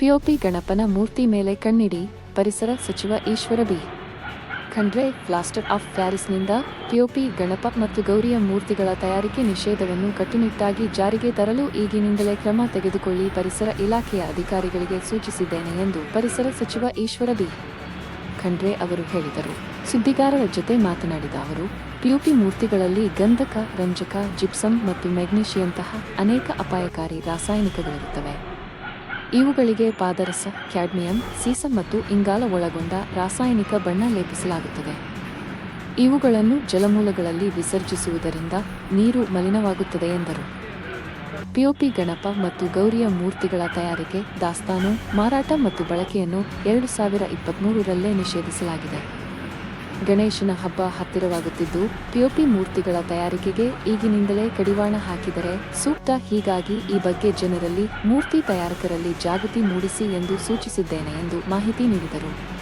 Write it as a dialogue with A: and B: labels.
A: POP ಗಣಪನ ಮೂರ್ತಿ ಮೇಲೆ ಕಣ್ಣಿಡಿ, ಪರಿಸರ ಸಚಿವ Eshwar B. Khandre plaster of ಪ್ಯಾರಿಸ್ನಿಂದ POP Ganapa ಮತ್ತು ಗೌರಿಯ ಮೂರ್ತಿಗಳ ತಯಾರಿಕೆ ನಿಷೇಧವನ್ನು ಕಟ್ಟುನಿಟ್ಟಾಗಿ ಜಾರಿಗೆ ತರಲು ಈಗಿನಿಂದಲೇ ಕ್ರಮ ತೆಗೆದುಕೊಳ್ಳಿ ಪರಿಸರ ಇಲಾಖೆಯ ಅಧಿಕಾರಿಗಳಿಗೆ ಸೂಚಿಸಿದ್ದೇನೆ ಎಂದು ಪರಿಸರ ಸಚಿವ ಈಶ್ವರ ಬಿ. ಖಂಡ್ರೆ ಅವರು ಹೇಳಿದರು. ಸುದ್ದಿಗಾರರ ಜೊತೆ ಮಾತನಾಡಿದ ಅವರು ಪಿಯುಪಿ ಮೂರ್ತಿಗಳಲ್ಲಿ ಗಂಧಕ, ರಂಜಕ ಜಿಪ್ಸಮ್ ಮತ್ತು ಮೆಗ್ನೀಷಿಯಂತಹ ಅನೇಕ ಅಪಾಯಕಾರಿ ರಾಸಾಯನಿಕಗಳಿರುತ್ತವೆ. ಇವುಗಳಿಗೆ ಪಾದರಸ, ಕ್ಯಾಡ್ಮಿಯಂ, ಸೀಸ ಮತ್ತು ಇಂಗಾಲ ಒಳಗೊಂಡ ರಾಸಾಯನಿಕ ಬಣ್ಣ ಲೇಪಿಸಲಾಗುತ್ತದೆ. ಇವುಗಳನ್ನು ಜಲಮೂಲಗಳಲ್ಲಿ ವಿಸರ್ಜಿಸುವುದರಿಂದ ನೀರು ಮಲಿನವಾಗುತ್ತದೆ ಎಂದರು. ಪಿಒಪಿ ಗಣಪ ಮತ್ತು ಗೌರಿಯ ಮೂರ್ತಿಗಳ ತಯಾರಿಕೆ, ದಾಸ್ತಾನು, ಮಾರಾಟ ಮತ್ತು ಬಳಕೆಯನ್ನು ಎರಡು ಸಾವಿರ ಇಪ್ಪತ್ತ್ಮೂರರಲ್ಲೇ ನಿಷೇಧಿಸಲಾಗಿದೆ. ಗಣೇಶನ ಹಬ್ಬ ಹತ್ತಿರವಾಗುತ್ತಿದ್ದು ಪಿಒಪಿ ಮೂರ್ತಿಗಳ ತಯಾರಿಕೆಗೆ ಈಗಿನಿಂದಲೇ ಕಡಿವಾಣ ಹಾಕಿದರೆ ಸೂಕ್ತ. ಹೀಗಾಗಿ ಈ ಬಗ್ಗೆ ಜನರಲ್ಲಿ ಮೂರ್ತಿ ತಯಾರಕರಲ್ಲಿ ಜಾಗೃತಿ ಮೂಡಿಸಿ ಎಂದು ಸೂಚಿಸಿದ್ದೇನೆ ಎಂದು ಮಾಹಿತಿ ನೀಡಿದರು.